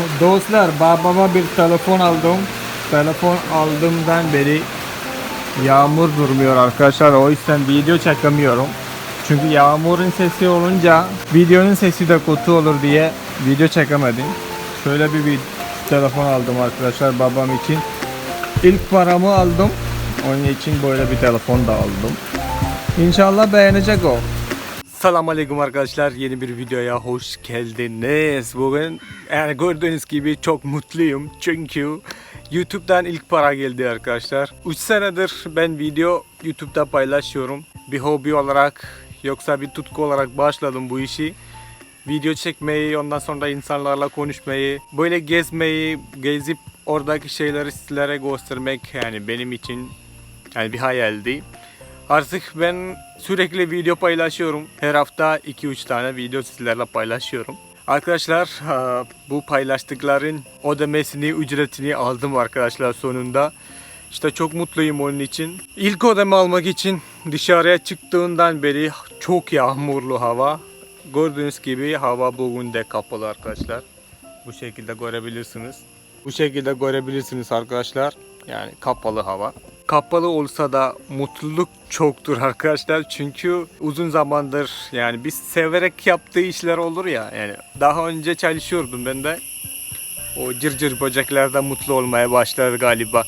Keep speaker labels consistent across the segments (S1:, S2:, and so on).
S1: Dostlar babama bir telefon aldım. Telefon aldığımdan beri yağmur durmuyor arkadaşlar. O yüzden video çekemiyorum. Çünkü yağmurun sesi olunca videonun sesi de kötü olur diye video çekemedim. Şöyle bir, bir telefon aldım arkadaşlar babam için. İlk paramı aldım. Onun için böyle bir telefon da aldım. İnşallah beğenecek o. Selamun Aleyküm arkadaşlar yeni bir videoya hoş geldiniz. Bugün yani gördüğünüz gibi çok mutluyum çünkü YouTube'dan ilk para geldi arkadaşlar. 3 senedir ben video YouTube'da paylaşıyorum. Bir hobi olarak yoksa bir tutku olarak başladım bu işi. Video çekmeyi, ondan sonra insanlarla konuşmayı, böyle gezmeyi, gezip oradaki şeyleri sizlere göstermek yani benim için yani bir hayaldi. Artık ben sürekli video paylaşıyorum. Her hafta 2-3 tane video sizlerle paylaşıyorum. Arkadaşlar bu paylaştıkların ödemesini, ücretini aldım arkadaşlar sonunda. İşte çok mutluyum onun için. İlk ödeme almak için dışarıya çıktığından beri çok yağmurlu hava. Gördüğünüz gibi hava bugün de kapalı arkadaşlar. Bu şekilde görebilirsiniz. Bu şekilde görebilirsiniz arkadaşlar. Yani kapalı hava. Kapalı olsa da mutluluk çoktur arkadaşlar. Çünkü uzun zamandır yani biz severek yaptığı işler olur ya. Yani daha önce çalışıyordum ben de. O cırcır böceklerde mutlu olmaya başladı galiba.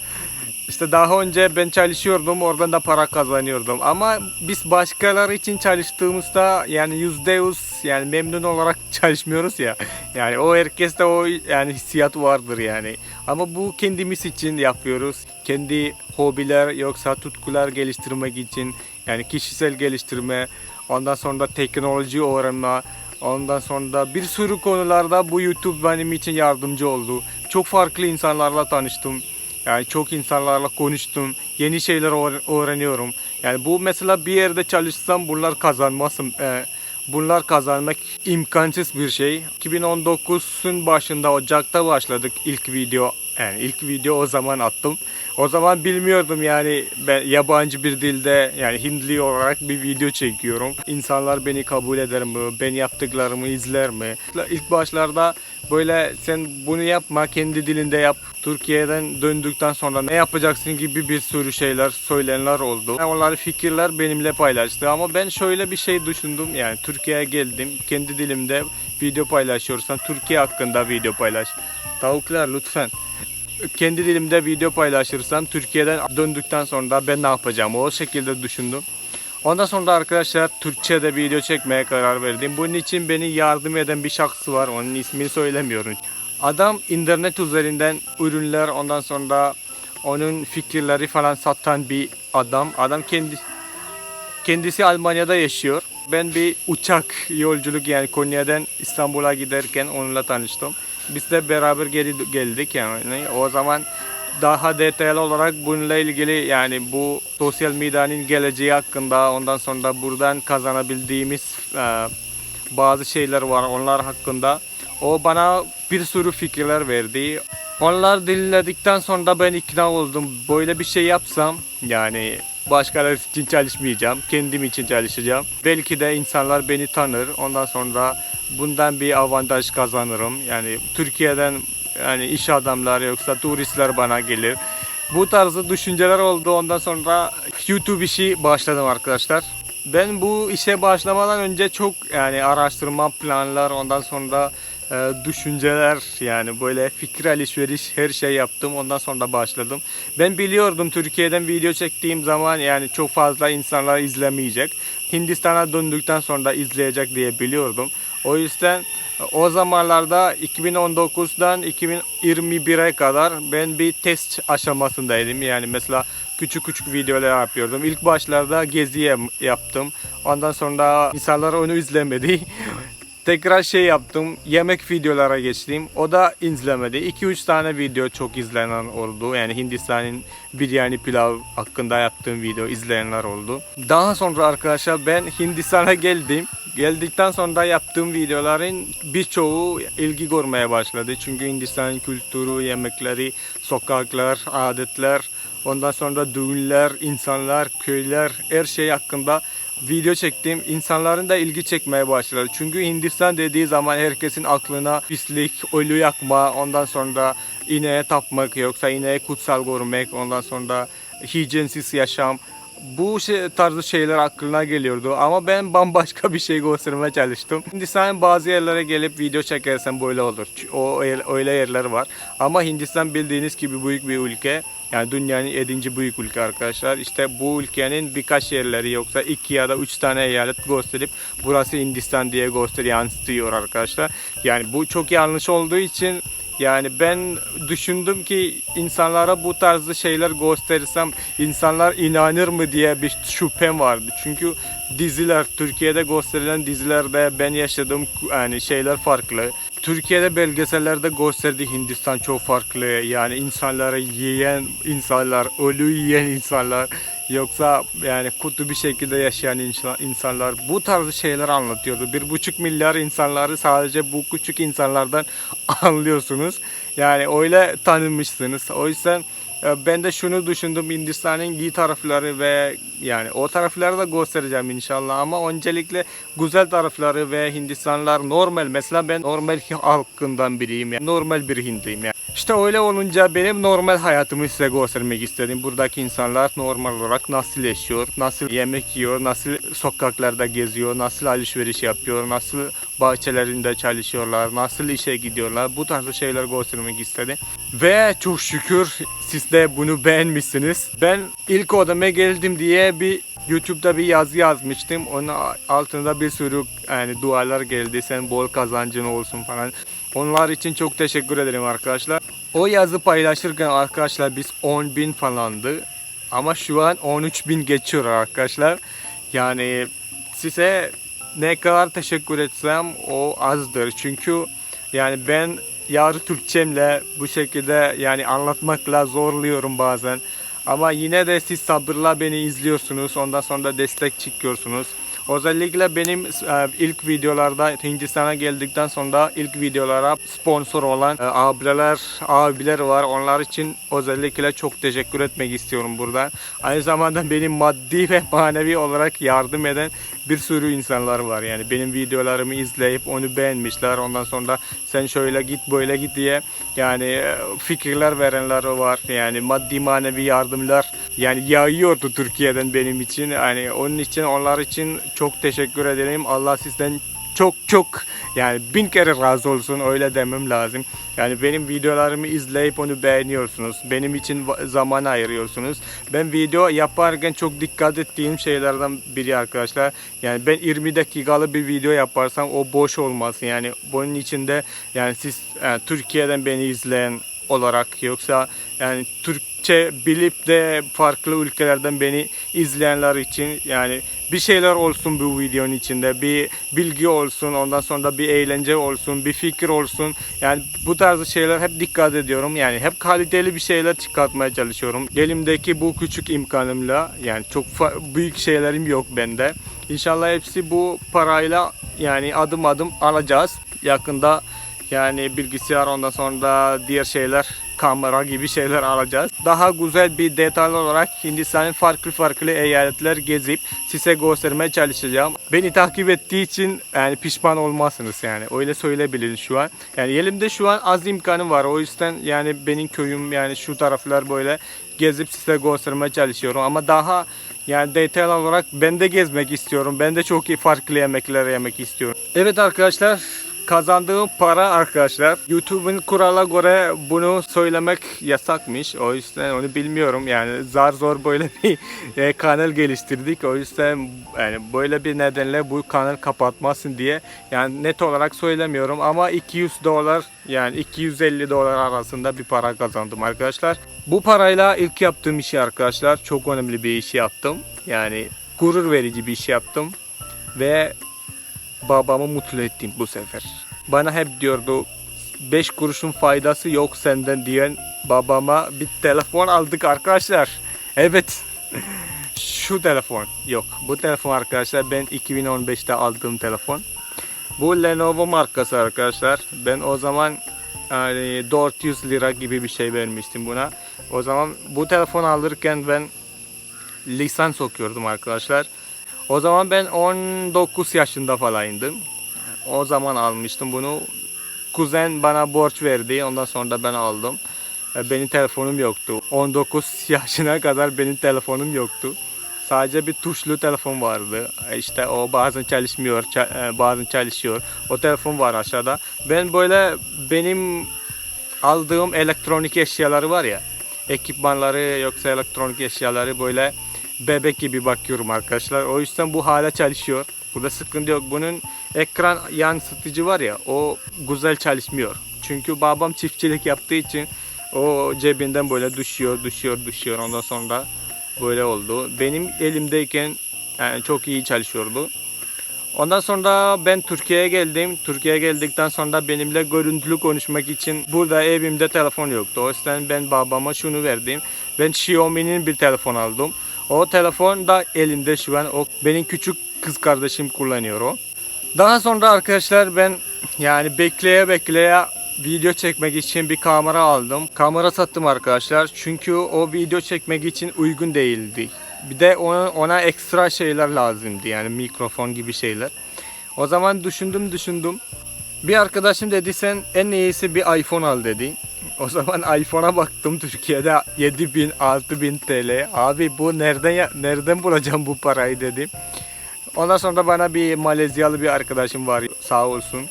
S1: İşte daha önce ben çalışıyordum oradan da para kazanıyordum ama biz başkaları için çalıştığımızda yani yüzde yüz yani memnun olarak çalışmıyoruz ya yani o herkeste o yani hissiyat vardır yani ama bu kendimiz için yapıyoruz kendi hobiler yoksa tutkular geliştirmek için yani kişisel geliştirme ondan sonra teknoloji öğrenme Ondan sonra bir sürü konularda bu YouTube benim için yardımcı oldu. Çok farklı insanlarla tanıştım. Yani çok insanlarla konuştum. Yeni şeyler öğ- öğreniyorum. Yani bu mesela bir yerde çalışsam bunlar kazanmasım. e, bunlar kazanmak imkansız bir şey. 2019'un başında Ocak'ta başladık ilk video. Yani ilk video o zaman attım. O zaman bilmiyordum yani ben yabancı bir dilde yani Hindli olarak bir video çekiyorum. İnsanlar beni kabul eder mi? Ben yaptıklarımı izler mi? İlk başlarda böyle sen bunu yapma kendi dilinde yap. Türkiye'den döndükten sonra ne yapacaksın gibi bir sürü şeyler söylenenler oldu. Yani Onlar fikirler benimle paylaştı ama ben şöyle bir şey düşündüm yani Türkiye'ye geldim kendi dilimde video paylaşıyorsan Türkiye hakkında video paylaş. Tavuklar lütfen kendi dilimde video paylaşırsam Türkiye'den döndükten sonra ben ne yapacağım o şekilde düşündüm. Ondan sonra arkadaşlar Türkçe'de video çekmeye karar verdim. Bunun için beni yardım eden bir şahıs var. Onun ismini söylemiyorum. Adam internet üzerinden ürünler ondan sonra onun fikirleri falan satan bir adam. Adam kendi kendisi Almanya'da yaşıyor. Ben bir uçak yolculuk yani Konya'dan İstanbul'a giderken onunla tanıştım. Biz de beraber geri geldik yani. O zaman daha detaylı olarak bununla ilgili yani bu sosyal medyanın geleceği hakkında ondan sonra buradan kazanabildiğimiz e, bazı şeyler var onlar hakkında. O bana bir sürü fikirler verdi. Onlar dinledikten sonra ben ikna oldum. Böyle bir şey yapsam yani başkaları için çalışmayacağım. Kendim için çalışacağım. Belki de insanlar beni tanır. Ondan sonra bundan bir avantaj kazanırım. Yani Türkiye'den yani iş adamları yoksa turistler bana gelir. Bu tarzı düşünceler oldu. Ondan sonra YouTube işi başladım arkadaşlar. Ben bu işe başlamadan önce çok yani araştırma planlar ondan sonra e, düşünceler yani böyle fikir alışveriş her şey yaptım ondan sonra başladım. Ben biliyordum Türkiye'den video çektiğim zaman yani çok fazla insanlar izlemeyecek. Hindistan'a döndükten sonra izleyecek diye biliyordum. O yüzden o zamanlarda 2019'dan 2021'e kadar ben bir test aşamasındaydım. Yani mesela küçük küçük videolar yapıyordum. İlk başlarda gezi yap- yaptım. Ondan sonra insanlar onu izlemedi. Tekrar şey yaptım. Yemek videolara geçtim. O da izlemedi. 2-3 tane video çok izlenen oldu. Yani Hindistan'ın biryani pilav hakkında yaptığım video izleyenler oldu. Daha sonra arkadaşlar ben Hindistan'a geldim. Geldikten sonra yaptığım videoların birçoğu ilgi görmeye başladı. Çünkü Hindistan'ın kültürü, yemekleri, sokaklar, adetler, ondan sonra düğünler, insanlar, köyler, her şey hakkında video çektim. İnsanların da ilgi çekmeye başladı. Çünkü Hindistan dediği zaman herkesin aklına pislik, ölü yakma, ondan sonra ineğe tapmak yoksa ineğe kutsal görmek, ondan sonra hijyensiz yaşam. Bu şey, tarzı şeyler aklına geliyordu ama ben bambaşka bir şey göstermeye çalıştım. Hindistan'ın bazı yerlere gelip video çekersen böyle olur. O öyle yerler var. Ama Hindistan bildiğiniz gibi büyük bir ülke. Yani dünyanın 7. büyük ülke arkadaşlar. İşte bu ülkenin birkaç yerleri yoksa iki ya da üç tane eyalet gösterip burası Hindistan diye göster yansıtıyor arkadaşlar. Yani bu çok yanlış olduğu için yani ben düşündüm ki insanlara bu tarzı şeyler gösterirsem insanlar inanır mı diye bir şüphem vardı. Çünkü diziler Türkiye'de gösterilen dizilerde ben yaşadığım yani şeyler farklı. Türkiye'de belgesellerde gösterdiği Hindistan çok farklı. Yani insanları yiyen insanlar, ölü yiyen insanlar yoksa yani kötü bir şekilde yaşayan insan- insanlar bu tarz şeyler anlatıyordu. Bir buçuk milyar insanları sadece bu küçük insanlardan anlıyorsunuz. Yani öyle tanınmışsınız. O yüzden e, ben de şunu düşündüm Hindistan'ın iyi tarafları ve yani o tarafları da göstereceğim inşallah ama öncelikle güzel tarafları ve Hindistanlılar normal mesela ben normal halkından biriyim yani normal bir Hindiyim yani. İşte öyle olunca benim normal hayatımı size göstermek istedim. Buradaki insanlar normal olarak nasıl yaşıyor, nasıl yemek yiyor, nasıl sokaklarda geziyor, nasıl alışveriş yapıyor, nasıl bahçelerinde çalışıyorlar, nasıl işe gidiyorlar. Bu tarz şeyler göstermek istedim. Ve çok şükür siz de bunu beğenmişsiniz. Ben ilk odama geldim diye bir YouTube'da bir yazı yazmıştım. Onun altında bir sürü yani dualar geldi. Sen bol kazancın olsun falan. Onlar için çok teşekkür ederim arkadaşlar. O yazı paylaşırken arkadaşlar biz 10 bin falandı. Ama şu an 13 bin geçiyor arkadaşlar. Yani size ne kadar teşekkür etsem o azdır. Çünkü yani ben yarı Türkçemle bu şekilde yani anlatmakla zorluyorum bazen. Ama yine de siz sabırla beni izliyorsunuz. Ondan sonra da destek çıkıyorsunuz. Özellikle benim e, ilk videolarda Hindistan'a geldikten sonra ilk videolara sponsor olan e, abiler, abiler var. Onlar için özellikle çok teşekkür etmek istiyorum burada. Aynı zamanda benim maddi ve manevi olarak yardım eden bir sürü insanlar var. Yani benim videolarımı izleyip onu beğenmişler. Ondan sonra sen şöyle git böyle git diye yani e, fikirler verenler var. Yani maddi manevi yardımlar yani yağıyordu Türkiye'den benim için. Yani onun için onlar için çok teşekkür ederim. Allah sizden çok çok yani bin kere razı olsun öyle demem lazım. Yani benim videolarımı izleyip onu beğeniyorsunuz. Benim için zaman ayırıyorsunuz. Ben video yaparken çok dikkat ettiğim şeylerden biri arkadaşlar. Yani ben 20 dakikalı bir video yaparsam o boş olmasın. Yani bunun içinde yani siz yani Türkiye'den beni izleyen olarak yoksa yani Türkçe bilip de farklı ülkelerden beni izleyenler için yani bir şeyler olsun bu videonun içinde bir bilgi olsun ondan sonra bir eğlence olsun bir fikir olsun. Yani bu tarz şeyler hep dikkat ediyorum. Yani hep kaliteli bir şeyler çıkartmaya çalışıyorum. Elimdeki bu küçük imkanımla yani çok büyük şeylerim yok bende. İnşallah hepsi bu parayla yani adım adım alacağız. Yakında yani bilgisayar ondan sonra da diğer şeyler kamera gibi şeyler alacağız. Daha güzel bir detaylı olarak Hindistan'ın farklı farklı eyaletler gezip size göstermeye çalışacağım. Beni takip ettiği için yani pişman olmazsınız yani. Öyle söyleyebiliriz şu an. Yani elimde şu an az imkanım var. O yüzden yani benim köyüm yani şu taraflar böyle gezip size göstermeye çalışıyorum. Ama daha yani detaylı olarak ben de gezmek istiyorum. Ben de çok iyi farklı yemekler yemek istiyorum. Evet arkadaşlar kazandığım para arkadaşlar YouTube'un kurala göre bunu söylemek yasakmış. O yüzden onu bilmiyorum. Yani zar zor böyle bir e, kanal geliştirdik. O yüzden yani böyle bir nedenle bu kanal kapatmasın diye yani net olarak söylemiyorum ama 200 dolar yani 250 dolar arasında bir para kazandım arkadaşlar. Bu parayla ilk yaptığım işi arkadaşlar çok önemli bir iş yaptım. Yani gurur verici bir iş yaptım ve babamı mutlu ettim bu sefer. Bana hep diyordu 5 kuruşun faydası yok senden diyen babama bir telefon aldık arkadaşlar. Evet. Şu telefon yok. Bu telefon arkadaşlar ben 2015'te aldığım telefon. Bu Lenovo markası arkadaşlar. Ben o zaman yani 400 lira gibi bir şey vermiştim buna. O zaman bu telefon alırken ben lisans okuyordum arkadaşlar. O zaman ben 19 yaşında falandım. O zaman almıştım bunu. Kuzen bana borç verdi. Ondan sonra da ben aldım. E, Benim telefonum yoktu. 19 yaşına kadar benim telefonum yoktu. Sadece bir tuşlu telefon vardı. E, İşte o bazen çalışmıyor, ça- e, bazen çalışıyor. O telefon var aşağıda. Ben böyle benim aldığım elektronik eşyaları var ya, ekipmanları yoksa elektronik eşyaları böyle bebek gibi bakıyorum arkadaşlar. O yüzden bu hala çalışıyor. Burada sıkıntı yok. Bunun ekran yansıtıcı var ya, o güzel çalışmıyor. Çünkü babam çiftçilik yaptığı için o cebinden böyle düşüyor, düşüyor, düşüyor. Ondan sonra böyle oldu. Benim elimdeyken yani çok iyi çalışıyordu. Ondan sonra ben Türkiye'ye geldim. Türkiye'ye geldikten sonra benimle görüntülü konuşmak için burada evimde telefon yoktu. O yüzden ben babama şunu verdim. Ben Xiaomi'nin bir telefon aldım. O telefon da elimde şu an. O benim küçük kız kardeşim kullanıyor o. Daha sonra arkadaşlar ben yani bekleye bekleye video çekmek için bir kamera aldım. Kamera sattım arkadaşlar. Çünkü o video çekmek için uygun değildi. Bir de ona, ona ekstra şeyler lazımdı. Yani mikrofon gibi şeyler. O zaman düşündüm düşündüm. Bir arkadaşım dedi sen en iyisi bir iPhone al dedi. O zaman iPhone'a baktım Türkiye'de 7000 6000 TL. Abi bu nereden nereden bulacağım bu parayı dedim. Ondan sonra bana bir Malezyalı bir arkadaşım var sağ olsun.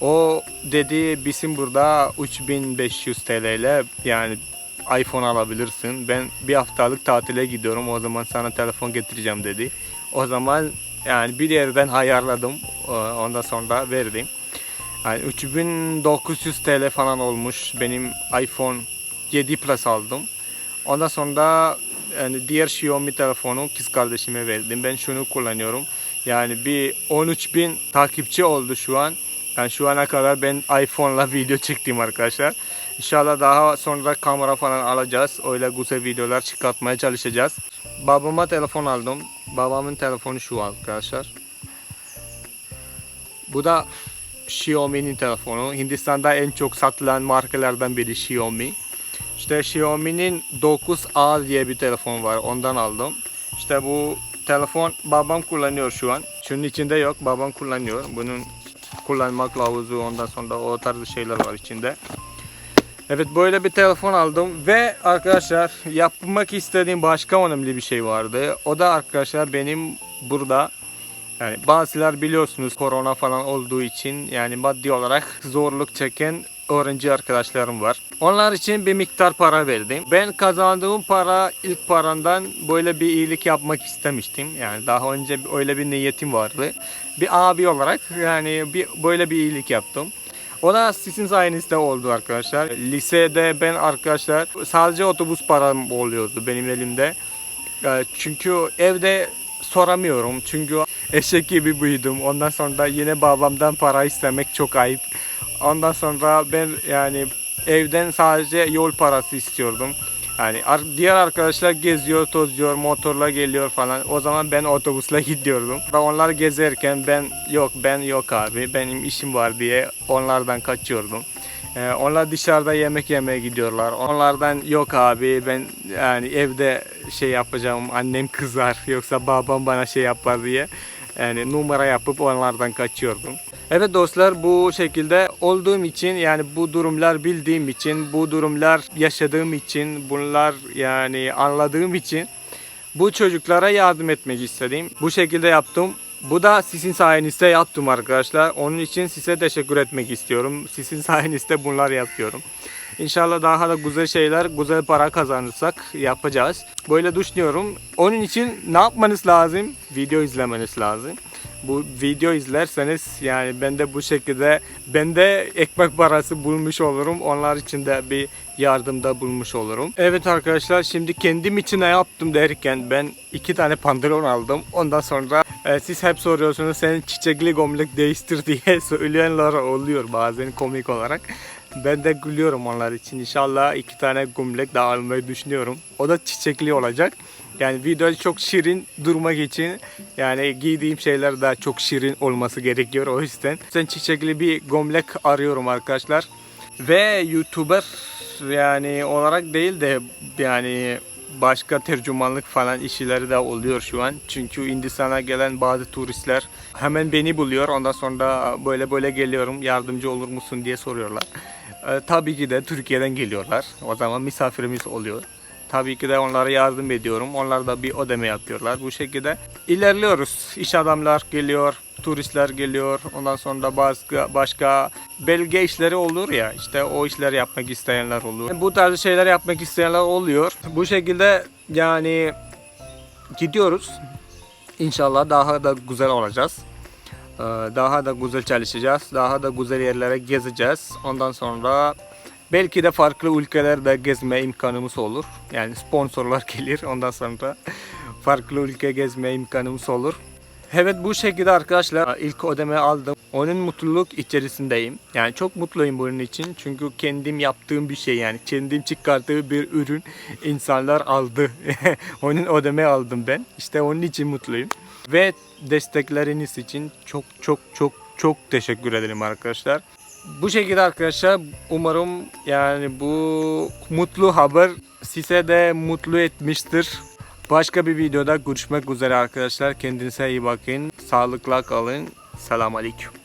S1: O dedi bizim burada 3500 TL ile yani iPhone alabilirsin. Ben bir haftalık tatile gidiyorum o zaman sana telefon getireceğim dedi. O zaman yani bir yerden ayarladım. Ondan sonra verdim. Yani 3900 TL falan olmuş benim iPhone 7 Plus aldım. Ondan sonra yani diğer Xiaomi telefonu kız kardeşime verdim. Ben şunu kullanıyorum. Yani bir 13.000 takipçi oldu şu an. Yani şu ana kadar ben iPhone'la video çektim arkadaşlar. İnşallah daha sonra kamera falan alacağız. Öyle güzel videolar çıkartmaya çalışacağız. Babama telefon aldım. Babamın telefonu şu arkadaşlar. Bu da Xiaomi'nin telefonu. Hindistan'da en çok satılan markalardan biri Xiaomi. İşte Xiaomi'nin 9A diye bir telefon var. Ondan aldım. İşte bu telefon babam kullanıyor şu an. Şunun içinde yok. Babam kullanıyor. Bunun kullanma kılavuzu ondan sonra o tarz şeyler var içinde. Evet böyle bir telefon aldım ve arkadaşlar yapmak istediğim başka önemli bir şey vardı. O da arkadaşlar benim burada yani bazılar biliyorsunuz korona falan olduğu için yani maddi olarak zorluk çeken öğrenci arkadaşlarım var. Onlar için bir miktar para verdim. Ben kazandığım para ilk paramdan böyle bir iyilik yapmak istemiştim. Yani daha önce öyle bir niyetim vardı. Bir abi olarak yani bir böyle bir iyilik yaptım. O da sizin sayenizde oldu arkadaşlar. Lisede ben arkadaşlar sadece otobüs param oluyordu benim elimde. Ee, Çünkü evde soramıyorum. Çünkü eşek gibi büyüdüm. Ondan sonra yine babamdan para istemek çok ayıp. Ondan sonra ben yani evden sadece yol parası istiyordum. Yani diğer arkadaşlar geziyor, tozuyor, motorla geliyor falan. O zaman ben otobüsle gidiyordum. Onlar gezerken ben yok ben yok abi benim işim var diye onlardan kaçıyordum. Ee, onlar dışarıda yemek yemeye gidiyorlar. Onlardan yok abi ben yani evde şey yapacağım annem kızar yoksa babam bana şey yapar diye yani numara yapıp onlardan kaçıyordum. Evet dostlar bu şekilde olduğum için yani bu durumlar bildiğim için bu durumlar yaşadığım için bunlar yani anladığım için bu çocuklara yardım etmek istedim. Bu şekilde yaptım. Bu da sizin sayenizde yaptım arkadaşlar. Onun için size teşekkür etmek istiyorum. Sizin sayenizde bunlar yapıyorum. İnşallah daha da güzel şeyler, güzel para kazanırsak yapacağız. Böyle düşünüyorum. Onun için ne yapmanız lazım? Video izlemeniz lazım. Bu video izlerseniz yani ben de bu şekilde ben de ekmek parası bulmuş olurum. Onlar için de bir yardımda bulmuş olurum. Evet arkadaşlar şimdi kendim için ne yaptım derken ben iki tane pantolon aldım. Ondan sonra e, siz hep soruyorsunuz senin çiçekli gömlek değiştir diye söyleyenler oluyor bazen komik olarak. Ben de gülüyorum onlar için. İnşallah iki tane gömlek daha almayı düşünüyorum. O da çiçekli olacak. Yani video çok şirin durmak için yani giydiğim şeyler de çok şirin olması gerekiyor o yüzden. Sen çiçekli bir gömlek arıyorum arkadaşlar. Ve YouTuber yani olarak değil de yani başka tercümanlık falan işleri de oluyor şu an. Çünkü Hindistan'a gelen bazı turistler hemen beni buluyor. Ondan sonra böyle böyle geliyorum yardımcı olur musun diye soruyorlar. Ee, tabii ki de Türkiye'den geliyorlar. O zaman misafirimiz oluyor. Tabii ki de onlara yardım ediyorum. Onlar da bir ödeme yapıyorlar. Bu şekilde ilerliyoruz. İş adamlar geliyor, turistler geliyor. Ondan sonra başka başka belge işleri olur ya. işte o işleri yapmak isteyenler olur. Bu tarz şeyler yapmak isteyenler oluyor. Bu şekilde yani gidiyoruz. İnşallah daha da güzel olacağız. Ee, Daha da güzel çalışacağız. Daha da güzel yerlere gezeceğiz. Ondan sonra belki de farklı ülkelerde gezme imkanımız olur. Yani sponsorlar gelir. Ondan sonra farklı ülke gezme imkanımız olur. Evet bu şekilde arkadaşlar ilk ödeme aldım. Onun mutluluk içerisindeyim. Yani çok mutluyum bunun için. Çünkü kendim yaptığım bir şey yani. Kendim çıkarttığı bir ürün insanlar aldı. onun ödeme aldım ben. İşte onun için mutluyum. Ve destekleriniz için çok çok çok çok teşekkür ederim arkadaşlar. Bu şekilde arkadaşlar umarım yani bu mutlu haber size de mutlu etmiştir. Başka bir videoda görüşmek üzere arkadaşlar. Kendinize iyi bakın. Sağlıkla kalın. Selamun Aleyküm.